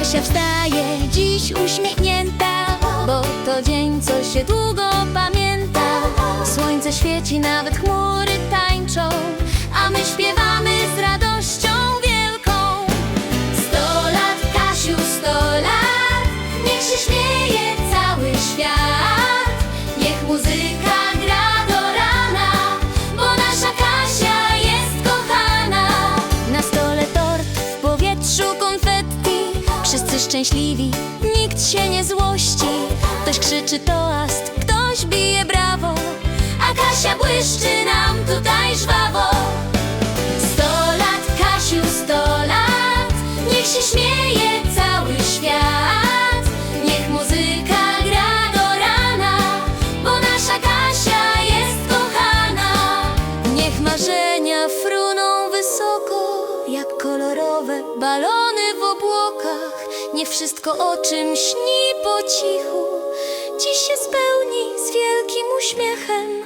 Kasia wstaje dziś uśmiechnięta, bo to dzień, co się długo pamięta. Słońce świeci, nawet chmury tańczą, a my śpiewamy z radością wielką. Sto lat, Kasiu, sto lat, niech się śmieje cały świat. Niech muzyka gra do rana, bo nasza Kasia jest kochana. Na stole tort, w powietrzu wszyscy szczęśliwi, nikt się nie złości. Ktoś krzyczy toast, ktoś bije brawo, a Kasia błyszczy nam tutaj żwawo. Sto lat, Kasiu, sto lat, niech się śmieje cały świat. Niech muzyka gra do rana, bo nasza Kasia jest kochana. Niech marzenia fruną wysoko, jak kolorowe balony w obłokach. Niech wszystko o czym śni po cichu, dziś się spełni z wielkim uśmiechem.